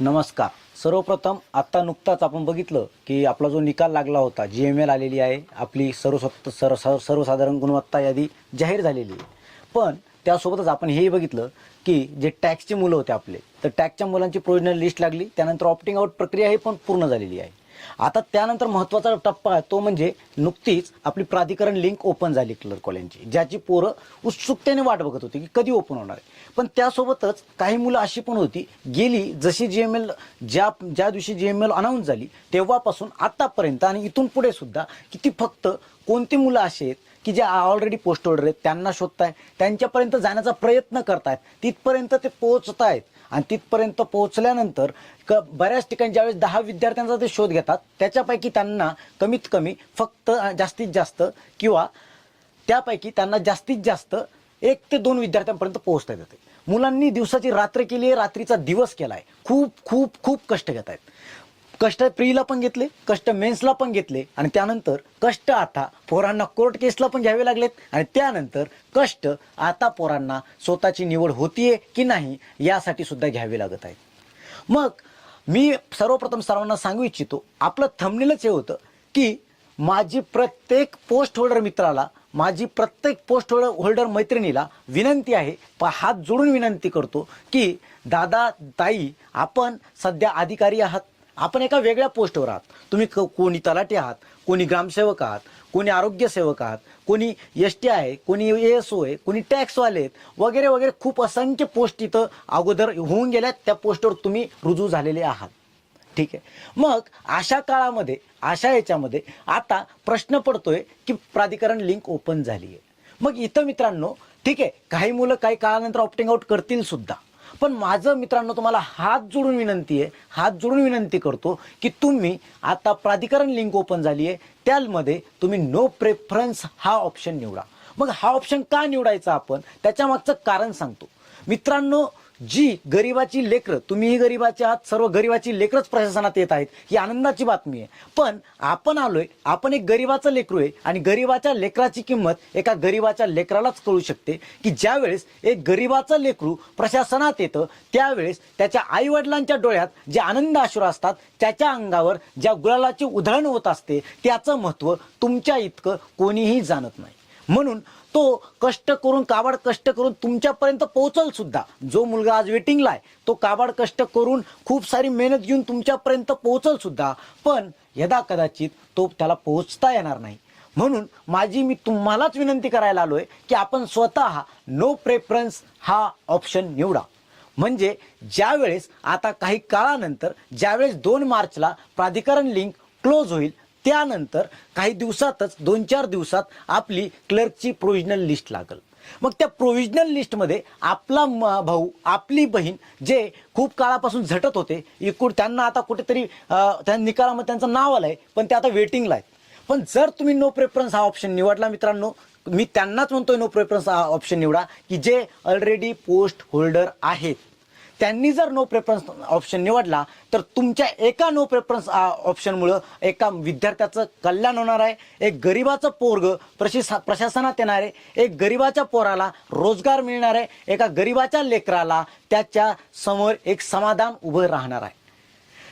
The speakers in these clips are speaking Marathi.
नमस्कार. सर्वप्रथम आत्ता नुकताच आपण बघितलं की आपला जो निकाल लागला होता जी एम एल आलेली आहे आपली सर्वसत्त सर्व सर्वसाधारण गुणवत्ता यादी जाहीर झालेली आहे. पण त्यासोबतच आपण हेही बघितलं की जे टॅक्सचे मुलं होते आपले तर टॅक्सच्या मुलांची प्रोविजनल लिस्ट लागली त्यानंतर ऑप्टिंग आउट प्रक्रिया ही पण पूर्ण झालेली आहे. आता त्यानंतर महत्त्वाचा टप्पा आहे तो म्हणजे नुकतीच आपली प्राधिकरण लिंक ओपन झाली क्लर्क कॉलेजची ज्याची पोरं उत्सुकतेने वाट बघत होती की कधी ओपन होणार आहे. पण त्यासोबतच काही मुलं अशी पण होती गेली जशी जी एम एल ज्या ज्या दिवशी जी एम एल अनाऊन्स झाली तेव्हापासून आत्तापर्यंत आणि इथून पुढे सुद्धा किती फक्त कोणती मुलं अशी आहेत की जे ऑलरेडी पोस्ट होल्डर आहेत त्यांना शोधताय त्यांच्यापर्यंत जाण्याचा प्रयत्न करतायत तिथपर्यंत ते पोहोचत आहेत आणि तिथपर्यंत पोहोचल्यानंतर क बऱ्याच ठिकाणी ज्यावेळेस दहा विद्यार्थ्यांचा ते शोध घेतात त्याच्यापैकी त्यांना कमीत कमी फक्त जास्तीत जास्त किंवा त्यापैकी त्यांना जास्तीत जास्त एक ते दोन विद्यार्थ्यांपर्यंत पोहोचता येते मुलांनी दिवसाची रात्र केली आहे रात्रीचा दिवस केला आहे. खूप खूप खूप कष्ट घेत आहेत. कष्ट प्रीला पण घेतले कष्ट मेन्सला पण घेतले आणि त्यानंतर कष्ट आता पोरांना कोर्ट केसला पण घ्यावे लागलेत आणि त्यानंतर कष्ट आता पोरांना स्वतःची निवड होतीये की नाही यासाठी सुद्धा घ्यावे लागत आहेत. मग मी सर्वप्रथम सर्वांना सांगू इच्छितो आपलं थंबनेलच हे होतं की माझी प्रत्येक पोस्ट होल्डर मित्राला माझी प्रत्येक पोस्ट होल्डर होल्डर मैत्रिणीला विनंती आहे प हात जोडून विनंती करतो की दादा ताई आपण सध्या अधिकारी आहात आपण एका वेगळ्या पोस्टवर आहात. तुम्ही क- कोणी तलाठी आहात कोणी ग्रामसेवक आहात कोणी आरोग्यसेवक आहात कोणी एस टी आहे कोणी ए एस ओ आहे कोणी टॅक्सवाले आहेत वगैरे वगैरे खूप असंख्य पोस्ट इथं अगोदर होऊन गेल्यात. त्या पोस्टवर तुम्ही रुजू झालेले आहात. ठीक आहे. मग अशा काळामध्ये अशा याच्यामध्ये आता प्रश्न पडतोय की प्राधिकरण लिंक ओपन झाली आहे मग इथं मित्रांनो ठीक आहे काही मुलं काही काळानंतर ऑप्टिंग आउट करतील सुद्धा. पण माझं मित्रांनो तुम्हाला हात जोडून विनंती आहे हात जोडून विनंती करतो की तुम्ही आता प्राधिकरण लिंक ओपन झाली आहे त्यामध्ये तुम्ही नो प्रेफरन्स हा ऑप्शन निवडा. मग हा ऑप्शन का निवडायचा आपण? त्याच्या मागचं कारण सांगतो. मित्रांनो जी गरिबाची लेकरं तुम्हीही गरिबाचे आहात सर्व गरिबाची लेकरच प्रशासनात येत आहेत ही आनंदाची बातमी आहे. पण आपण आलोय आपण एक गरिबाचं लेकरू आहे आणि गरिबाच्या लेकराची किंमत एका गरिबाच्या लेकरालाच कळू शकते की ज्यावेळेस एक गरिबाचं लेकरू प्रशासनात येतं त्यावेळेस त्याच्या आई वडिलांच्या डोळ्यात जे आनंद अश्रू असतात त्याच्या अंगावर ज्या गुळालाची उधळण होत असते त्याचं महत्त्व तुमच्या इतकं कोणीही जाणत नाही. म्हणून तो कष्ट करून काबाड कष्ट करून तुमच्यापर्यंत पोहोचल सुद्धा. जो मुलगा आज वेटिंगला आहे तो काबाड कष्ट करून खूप सारी मेहनत घेऊन तुमच्यापर्यंत पोहोचल सुद्धा. पण यदा कदाचित तो त्याला पोहोचता येणार नाही. म्हणून माझी मी तुम्हालाच विनंती करायला आलो आहे की आपण स्वतः नो प्रेफरन्स हा ऑप्शन निवडा. म्हणजे ज्यावेळेस आता काही काळानंतर ज्यावेळेस दोन मार्चला प्राधिकरण लिंक क्लोज होईल त्यानंतर काही दिवसातच दोन चार दिवसात आपली क्लर्कची प्रोविजनल लिस्ट लागल. मग त्या प्रोविजनल लिस्टमध्ये आपला भाऊ आपली बहीण जे खूप काळापासून झटत होते एकूण त्यांना आता कुठेतरी त्या निकालामध्ये त्यांचं नाव आलंय पण ते आता वेटिंगला आहेत. पण जर तुम्ही नो प्रेफरन्स हा ऑप्शन निवडला मित्रांनो मी त्यांनाच म्हणतोय नो प्रेफरन्स हा ऑप्शन निवडा की जे ऑलरेडी पोस्ट होल्डर आहेत त्यांनी जर नो प्रेफरन्स ऑप्शन निवडला तर तुमच्या एका नो प्रेफरन्स ऑप्शनमुळं एका विद्यार्थ्याचं कल्याण होणार आहे एक गरिबाचं पोरग प्रशिसा प्रशासनात येणार आहे एक गरिबाच्या पोराला रोजगार मिळणार आहे एका गरिबाच्या लेकराला त्याच्यासमोर एक समाधान उभं राहणार आहे.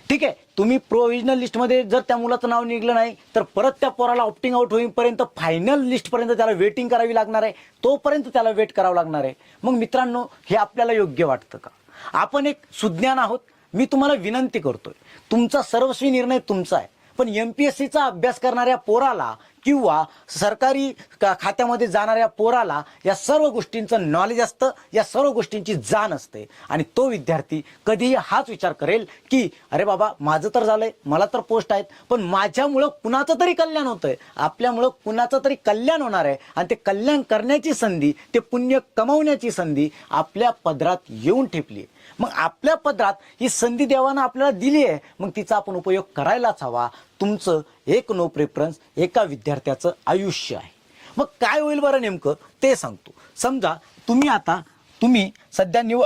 ठीक आहे तुम्ही प्रोव्हिजनल लिस्टमध्ये जर त्या मुलाचं नाव निघलं नाही तर परत त्या पोराला ऑप्टिंग आउट होईपर्यंत फायनल लिस्टपर्यंत त्याला वेटिंग करावी लागणार आहे तोपर्यंत त्याला वेट करावं लागणार आहे. मग मित्रांनो हे आपल्याला योग्य वाटतं का? आपण एक सुज्ञान आहोत. मी तुम्हाला विनंती करतोय. तुमचा सर्वस्वी निर्णय तुमचा आहे. पण एम पी एस सीचा अभ्यास करणाऱ्या पोराला किंवा सरकारी खात्यामध्ये जाणाऱ्या पोराला या सर्व गोष्टींचं नॉलेज असतं या सर्व गोष्टींची जाण असते. आणि तो विद्यार्थी कधीही हाच विचार करेल की अरे बाबा माझं तर झालंय मला तर पोस्ट आहेत पण माझ्यामुळं कुणाचं तरी कल्याण होतंय. आपल्यामुळं कुणाचं तरी कल्याण होणार आहे. आणि ते कल्याण करण्याची संधी ते पुण्य कमवण्याची संधी आपल्या पदरात येऊन ठेपली मग आपल्या पदरात ही संधी देवानं आपल्याला दिली आहे मग तिचा आपण उपयोग करायलाच हवा. तुमचं एक नो प्रेफरन्स एका विद्यार्थ्याचं आयुष्य आहे. मग काय होईल बरं नेमकं? ते सांगतो. समजा तुम्ही आता तुम्ही सध्या निव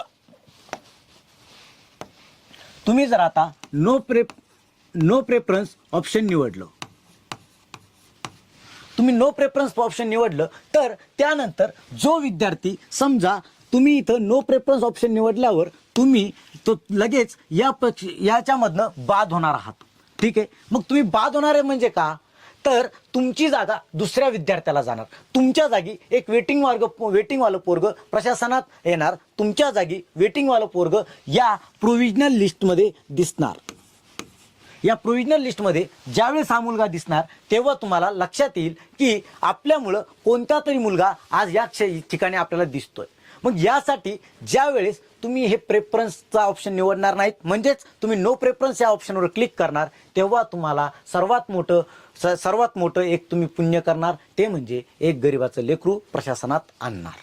तुम्ही जर आता नो प्रे नो प्रेफरन्स ऑप्शन निवडलं. तुम्ही नो प्रेफरन्स ऑप्शन निवडलं तर त्यानंतर जो विद्यार्थी समजा तुम्ही इथं नो प्रेफरन्स ऑप्शन निवडल्यावर तुम्ही तो लगेच या पक्ष याच्यामधनं बाद होणार आहात. ठीक आहे? मग तुम्ही बाद होणार आहे म्हणजे का? तर तुमची जागा दुसऱ्या विद्यार्थ्याला जाणार. तुमच्या जागी एक वेटिंग वर्ग वेटिंगवालं पोरग प्रशासनात येणार. तुमच्या जागी वेटिंगवालं पोरग या प्रोव्हिजनल लिस्टमध्ये दिसणार. या प्रोव्हिजनल लिस्टमध्ये ज्यावेळेस हा मुलगा दिसणार तेव्हा तुम्हाला लक्षात येईल की आपल्यामुळं कोणता तरी मुलगा आज या ठिकाणी आपल्याला दिसतोय. मग यासाठी ज्या वेळेस तुम्ही हे प्रेफरन्सचा ऑप्शन निवडणार नाहीत म्हणजेच तुम्ही नो प्रेफरन्स या ऑप्शनवर क्लिक करणार तेव्हा तुम्हाला सर्वात मोठं स सर्वात मोठं एक तुम्ही पुण्य करणार ते म्हणजे एक गरिबाचं लेकरू प्रशासनात आणणार.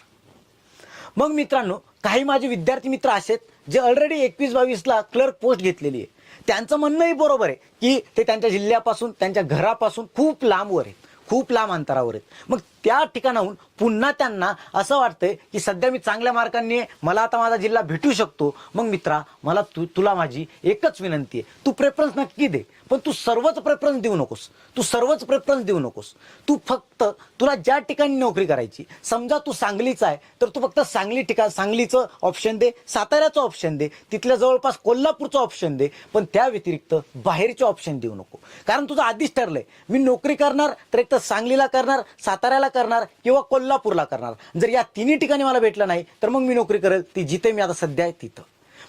मग मित्रांनो काही माझे विद्यार्थी मित्र असे आहेत जे ऑलरेडी एकवीस बावीसला क्लर्क पोस्ट घेतलेली आहे. त्यांचं म्हणणंही बरोबर आहे की ते त्यांच्या जिल्ह्यापासून त्यांच्या घरापासून खूप लांबवर आहेत खूप लांब अंतरावर आहेत. मग त्या ठिकाणाहून पुन्हा त्यांना असं वाटतंय की सध्या मी चांगल्या मार्कांनी मला आता माझा जिल्हा भेटू शकतो. मग मित्रा मला तू तुला माझी एकच विनंती आहे. तू प्रेफरन्स नक्की दे पण तू सर्वच प्रेफरन्स देऊ नकोस. तू सर्वच प्रेफरन्स देऊ नकोस. तू फक्त तुला ज्या ठिकाणी नोकरी करायची समजा तू सांगलीचा आहे तर तू फक्त सांगली ठिकाण सांगलीचं ऑप्शन दे साताऱ्याचं ऑप्शन दे तिथल्या जवळपास कोल्हापूरचं ऑप्शन दे पण त्या व्यतिरिक्त बाहेरचे ऑप्शन देऊ नको. कारण तुझं आधीच ठरलंय. मी नोकरी करणार तर एक तर सांगलीला करणार साताऱ्याला करणार किंवा कोल्हापूरला करणार? जर या तिन्ही ठिकाणी मला भेटलं नाही तर मग मी नोकरी करेल ती जिथे मी आता सध्या आहे तिथं.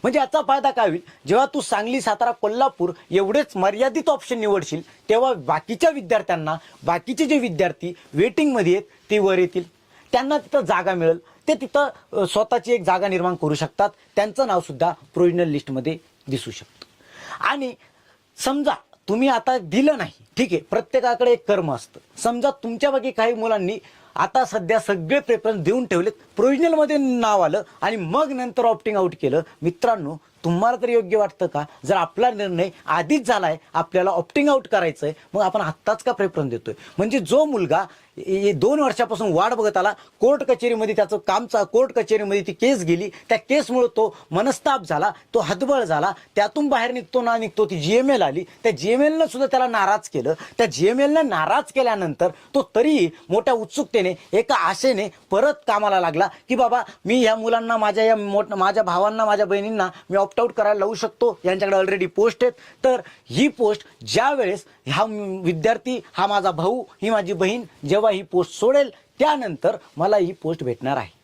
म्हणजे याचा फायदा काय होईल? जेव्हा तू सांगली सातारा कोल्हापूर एवढेच मर्यादित ऑप्शन निवडशील तेव्हा बाकीच्या विद्यार्थ्यांना बाकीचे जे विद्यार्थी वेटिंगमध्ये आहेत ते वर येतील. त्यांना तिथं जागा मिळेल. ते तिथं स्वतःची एक जागा निर्माण करू शकतात. त्यांचं नाव सुद्धा लिस्टमध्ये दिसू शकतं. आणि समजा तुम्ही आता दिलं नाही. ठीक आहे प्रत्येकाकडे एक कर्म असतं. समजा तुमच्यापैकी काही मुलांनी आता सध्या सगळे प्रेफरन्स देऊन ठेवलेत प्रोविजनलमध्ये नाव आलं आणि मग नंतर ऑप्टिंग आउट केलं. मित्रांनो तुम्हाला तर योग्य वाटतं का? जर आपला निर्णय आधीच झालाय आपल्याला ऑप्टिंग आउट करायचं आहे मग आपण आत्ताच का प्रेफरन्स देतोय? म्हणजे जो मुलगा दोन वर्षापासून वाट बघत आला. कोर्ट कचेरीमध्ये त्याचं कामचा कोर्ट कचेरीमध्ये ती केस गेली. त्या केसमुळे तो मनस्ताप झाला तो हतबळ झाला. त्यातून बाहेर निघतो ना निघतो ती जी एम एल आली. त्या जी एम एलनं सुद्धा त्याला नाराज केलं. त्या जी एम एलनं नाराज केल्यानंतर तो तरीही मोठ्या उत्सुकतेने एका आशेने परत कामाला लागला की बाबा मी ह्या मुलांना माझ्या या मोठ माझ्या भावांना माझ्या बहिणींना मी ऑप्ट आउट करायला लावू शकतो. यांच्याकडे ऑलरेडी पोस्ट आहेत. तर ही पोस्ट ज्या वेळेस हा विद्यार्थी हा माझा भाऊ ही माझी बहीण जेव्हा ही पोस्ट सोडेल त्यानंतर मला ही पोस्ट भेटणार आहे.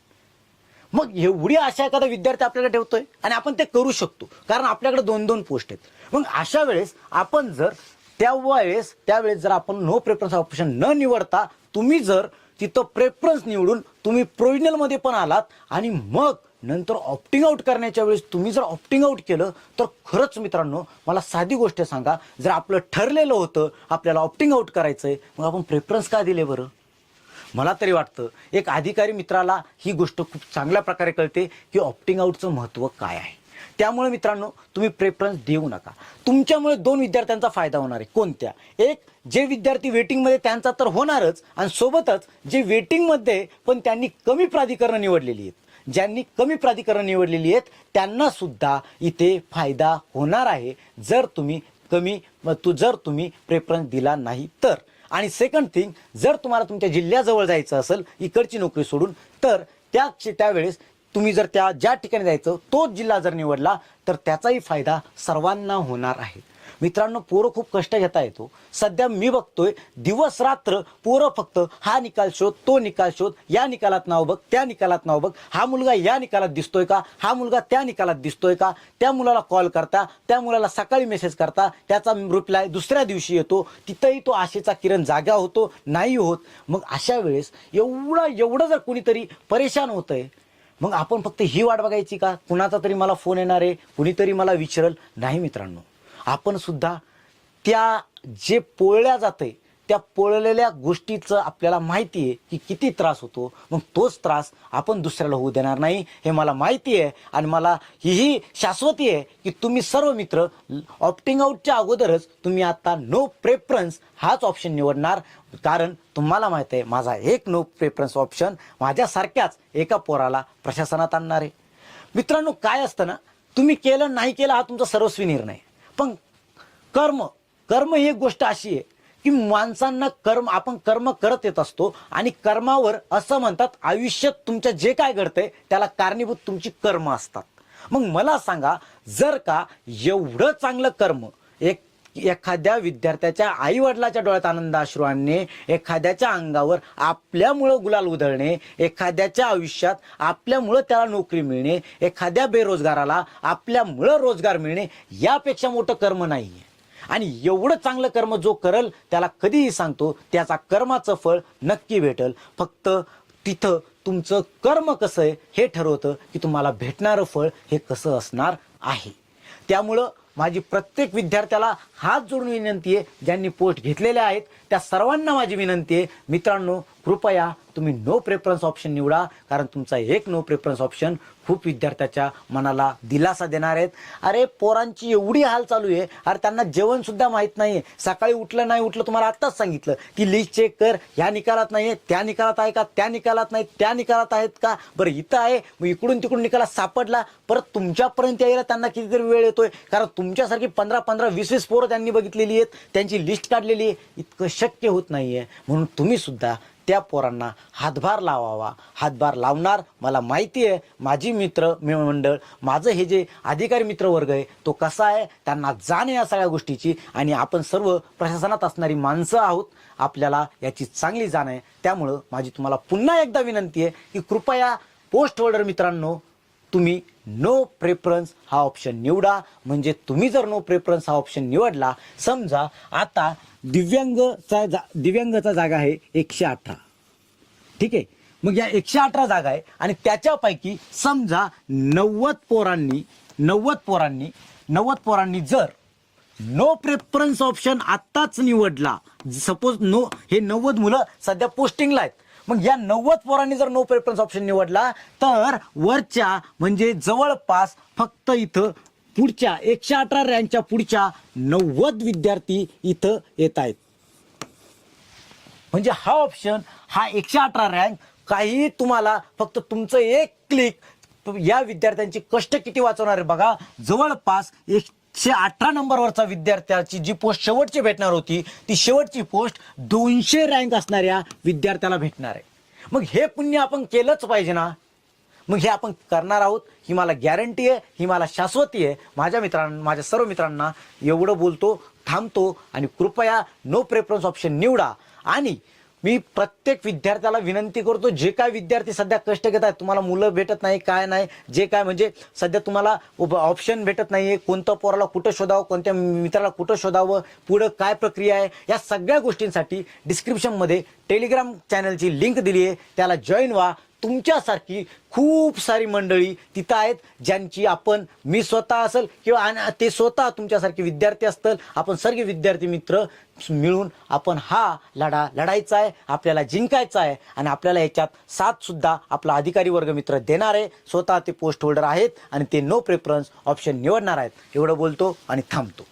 मग एवढी अशा एखादा विद्यार्थी आपल्याला ठेवतोय? आणि आपण ते करू शकतो. कारण आपल्याकडे दोन दोन पोस्ट आहेत. मग अशा वेळेस आपण जर त्यावेळेस त्यावेळेस जर आपण नो प्रेफरन्स ऑप्शन न निवडता तुम्ही जर तिथं प्रेफरन्स निवडून तुम्ही प्रोविजनलमध्ये पण आलात आणि मग नंतर ऑप्टिंग आउट करण्याच्या वेळेस तुम्ही जर ऑप्टिंग आउट केलं तर खरंच मित्रांनो मला साधी गोष्ट सांगा. जर आपलं ठरलेलं होतं आपल्याला ऑप्टिंग आउट करायचं आहे मग आपण प्रेफरन्स का दिले बरं? मला तरी वाटतं एक अधिकारी मित्राला ही गोष्ट खूप चांगल्या प्रकारे कळते की ऑप्टिंग आउटचं महत्त्व काय आहे. त्यामुळे मित्रांनो तुम्ही प्रेफरन्स देऊ नका. तुमच्यामुळे दोन विद्यार्थ्यांचा फायदा होणार आहे. कोणत्या? एक जे विद्यार्थी वेटिंगमध्ये त्यांचा तर होणारच आणि सोबतच जे वेटिंगमध्ये पण त्यांनी कमी प्राधिकरणं निवडलेली आहेत. ज्यांनी कमी प्राधिकरण निवडलेली आहेत त्यांना सुद्धा इथे फायदा होणार आहे जर तुम्ही कमी तू जर तुम्ही प्रेफरन्स दिला नाही तर. आणि सेकंड थिंग जर तुम्हाला तुमच्या जिल्ह्याजवळ जायचं असेल इकडची नोकरी सोडून तर त्या त्यावेळेस तुम्ही जर त्या ज्या ठिकाणी जायचं तोच जिल्हा जर निवडला तर त्याचाही फायदा सर्वांना होणार आहे. मित्रांनो पोरं खूप कष्ट घेता येतो. सध्या मी बघतोय दिवस रात्र पोरं फक्त हा निकाल शोध तो निकाल शोध या निकालात नाव बघ त्या निकालात नाव बघ. हा मुलगा या निकालात दिसतोय का? हा मुलगा त्या निकालात दिसतोय का? त्या मुलाला कॉल करता त्या मुलाला सकाळी मेसेज करता त्याचा रिप्लाय दुसऱ्या दिवशी येतो. तिथंही तो आशेचा किरण जागा होतो नाही होत. मग अशा वेळेस एवढा एवढं जर कुणीतरी परेशान होतंय मग आपण फक्त ही वाट बघायची का? कुणाचा तरी मला फोन येणार आहे कुणीतरी मला विचारल? नाही मित्रांनो. आपण सुद्धा त्या जे पोळल्या जाते त्या पोळलेल्या गोष्टीचं आपल्याला माहिती आहे की किती त्रास होतो. मग तोच त्रास आपण दुसऱ्याला होऊ देणार नाही हे मला माहिती आहे आणि मला हीही शाश्वती आहे की तुम्ही सर्व मित्र ऑप्टिंग आउटच्या अगोदरच तुम्ही आता नो प्रेफरन्स हाच ऑप्शन निवडणार. कारण तुम्हाला माहीत आहे माझा एक नो प्रेफरन्स ऑप्शन माझ्यासारख्याच एका पोराला प्रशासनात आणणार आहे. मित्रांनो काय असतं ना तुम्ही केलं नाही केलं हा तुमचा सर्वस्वी निर्णय पण कर्म कर्म ही एक गोष्ट अशी आहे की माणसांना कर्म आपण कर्म करत येत असतो आणि कर्मावर असं म्हणतात आयुष्यात तुमच्या जे काय घडतंय त्याला कारणीभूत तुमची कर्म असतात. मग मला सांगा जर का एवढं चांगलं कर्म एक एखाद्या विद्यार्थ्याच्या आई वडिलाच्या डोळ्यात आनंद अश्रू आणणे एखाद्याच्या अंगावर आपल्यामुळं गुलाल उधळणे एखाद्याच्या आयुष्यात आपल्यामुळं त्याला नोकरी मिळणे एखाद्या बेरोजगाराला आपल्यामुळं रोजगार मिळणे यापेक्षा मोठं कर्म नाही आणि एवढं चांगलं कर्म जो करल त्याला कधीही सांगतो त्याचा कर्माचं फळ नक्की भेटल. फक्त तिथं तुमचं कर्म कसं आहे हे ठरवतं की तुम्हाला भेटणारं फळ हे कसं असणार आहे. त्यामुळं माझी प्रत्येक विद्यार्थ्याला हात जोडून विनंती आहे ज्यांनी पोस्ट घेतलेल्या आहेत त्या सर्वांना माझी विनंती आहे. मित्रांनो कृपया तुम्ही नो प्रेफरन्स ऑप्शन निवडा कारण तुमचा एक नो प्रेफरन्स ऑप्शन खूप विद्यार्थ्याच्या मनाला दिलासा देणार आहेत. अरे पोरांची एवढी हाल चालू आहे. अरे त्यांना जेवणसुद्धा माहीत नाही आहे सकाळी उठलं नाही उठलं तुम्हाला आत्ताच सांगितलं की लिस्ट चेक कर. ह्या निकालात नाही आहे त्या निकालात आहे का त्या निकालात नाही त्या निकालात आहेत का? बरं इथं आहे. मग इकडून तिकडून निकाला सापडला. परत तुमच्यापर्यंत यायला त्यांना कितीतरी वेळ येतोय. कारण तुमच्यासारखी पंधरा पंधरा वीस वीस पोरं त्यांनी बघितलेली आहेत. त्यांची लिस्ट काढलेली आहे. इतकं शक्य होत नाही आहे म्हणून तुम्ही सुद्धा त्या पोरांना हातभार लावावा. हातभार लावणार मला माहिती आहे. माझी मित्र मंडळ माझं हे जे अधिकारी मित्रवर्ग आहे तो कसा आहे त्यांना जाण या सगळ्या गोष्टीची. आणि आपण सर्व प्रशासनात असणारी माणसं आहोत. आपल्याला याची चांगली जाण आहे. त्यामुळं माझी तुम्हाला पुन्हा एकदा विनंती आहे की कृपया पोस्ट होल्डर मित्रांनो तुम्ही नो प्रेफरन्स हा ऑप्शन निवडा. म्हणजे तुम्ही जर नो प्रेफरन्स हा ऑप्शन निवडला समजा आता दिव्यांगचा जा दिव्यांगचा जागा आहे एकशे अठरा. ठीक आहे? मग या एकशे अठरा जागा आहे आणि त्याच्यापैकी समजा नव्वद पोरांनी नव्वद पोरांनी नव्वद पोरांनी जर नो प्रेफरन्स ऑप्शन आत्ताच निवडला सपोज नो हे नव्वद मुलं सध्या पोस्टिंगला आहेत. मग या नव्वद पोरांनी जर नो प्रेफरन्स ऑप्शन निवडला तर वरच्या म्हणजे जवळपास फक्त इथं पुढच्या एकशे अठरा रँकच्या पुढच्या नव्वद विद्यार्थी इथं येत आहेत. म्हणजे हा ऑप्शन हा एकशे अठरा रँक काही तुम्हाला फक्त तुमचं एक क्लिक या विद्यार्थ्यांचे कष्ट किती वाचवणार आहे बघा. जवळपास एक एकशे अठरा नंबरवरचा विद्यार्थ्याची जी पोस्ट शेवटची भेटणार होती ती शेवटची पोस्ट दोनशे रँक असणाऱ्या विद्यार्थ्याला भेटणार आहे. मग हे पुण्य आपण केलंच पाहिजे ना? मग हे आपण करणार आहोत ही मला गॅरंटी आहे ही मला शाश्वती आहे. माझ्या मित्रांना माझ्या सर्व मित्रांना एवढं बोलतो थांबतो आणि कृपया नो प्रेफरन्स ऑप्शन निवडा. आणि मी प्रत्येक विद्यार्थ्याला विनंती करतो जे काय विद्यार्थी सध्या कष्ट घेत आहेत तुम्हाला मुलं भेटत नाही काय नाही जे काय म्हणजे सध्या तुम्हाला ऑप्शन भेटत नाही आहे कोणतं पोराला कुठं शोधावं कोणत्या मित्राला कुठं शोधावं पुढं काय प्रक्रिया आहे या सगळ्या गोष्टींसाठी डिस्क्रिप्शनमध्ये टेलिग्राम चॅनलची लिंक दिली आहे. त्याला जॉईन व्हा. तुमच्यासारखी खूप सारी मंडळी तिथं आहेत ज्यांची आपण मी स्वतः असेल किंवा आणि ते स्वतः तुमच्यासारखे विद्यार्थी असतील आपण सर्व विद्यार्थी मित्र मिळून आपण हा लढा लढायचा आहे आपल्याला जिंकायचा आहे आणि आपल्याला याच्यात साथसुद्धा आपला अधिकारी वर्ग मित्र देणार आहे. स्वतः ते पोस्ट होल्डर आहेत आणि ते नो प्रेफरन्स ऑप्शन निवडणार आहेत. एवढं बोलतो आणि थांबतो.